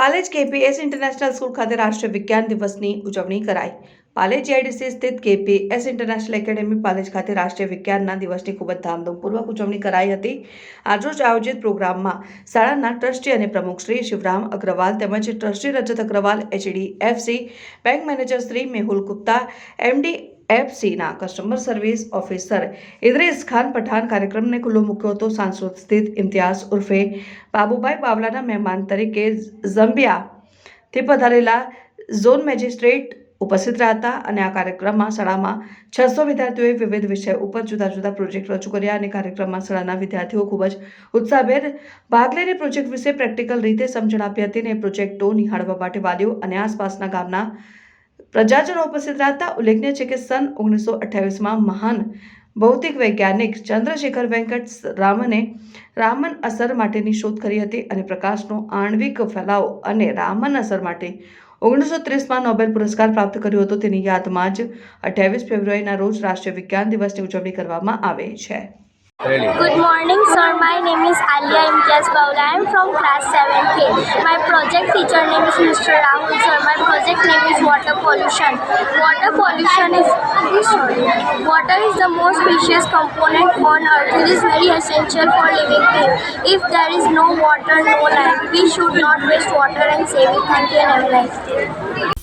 Palej KPS international school ખાતે રાષ્ટ્રીય વિજ્ઞાન દિવસની ઉજવણી કરાઈ. પાલેજ જીઆઈડીસી સ્થિત કેપીએસ ઇન્ટરનેશનલ એકેડેમી પાલેજ ખાતે રાષ્ટ્રીય વિજ્ઞાનના દિવસની ખૂબ જ ધામધૂમપૂર્વક ઉજવણી કરાઈ હતી. આજરોજ આયોજિત પ્રોગ્રામમાં શાળાના ટ્રસ્ટી અને પ્રમુખ શ્રી શિવરામ અગ્રવાલ તેમજ trustee Rajat Agarwal HDFC bank manager Shri Mehul Gupta MD એફસીના customer service officer Idris Khan Pathan કાર્યક્રમને ખુલ્લો મૂક્યો હતો. સાંસદ સ્થિત ઇમ્તિયાઝ ઉર્ફે બાબુભાઈ બાવલાના મહેમાન તરીકે ઝંબિયાથી પધારેલા ઝોન મેજિસ્ટ્રેટ ઉપસ્થિત રહ્યા હતા અને આ કાર્યક્રમમાં શાળામાં છસો વિદ્યાર્થીઓએ વિવિધ વિષય ઉપર જુદા જુદા પ્રોજેક્ટ રજૂ કર્યા અને કાર્યક્રમમાં શાળાના વિદ્યાર્થીઓ ખૂબ જ ઉત્સાહભેર ભાગ લઈને પ્રોજેક્ટ વિશે પ્રેક્ટિકલ રીતે સમજણ આપી હતી અને પ્રોજેક્ટો નિહાળવા માટે વાલીઓ અને આસપાસના ગામના પ્રજાજનો ઉપસ્થિત રહેતા ઉલ્લેખનીય છે કે સન ઓગણીસો અઠ્યાવીસમાં મહાન ભૌતિક વૈજ્ઞાનિક ચંદ્રશેખર વેંકટ રામને રામન અસર માટેની શોધ કરી હતી અને પ્રકાશનો આણ્વિક ફેલાવો અને રામન અસર માટે ઓગણીસો ત્રીસમાં નોબેલ પુરસ્કાર પ્રાપ્ત કર્યો હતો તેની યાદમાં જ અઠ્યાવીસ ફેબ્રુઆરીના રોજ રાષ્ટ્રીય વિજ્ઞાન દિવસની ઉજવણી કરવામાં આવે છે Really? Good morning, sir. My name is Alia Imtiaz Bawla. I am from class 7K. My project teacher name is Mr. Rahul, sir. My project name is water pollution. Water pollution is sorry. Water is the most precious component on earth. It is very essential for living beings. If there is no water, no life. We should not waste water and save it. Thank you and have a nice day.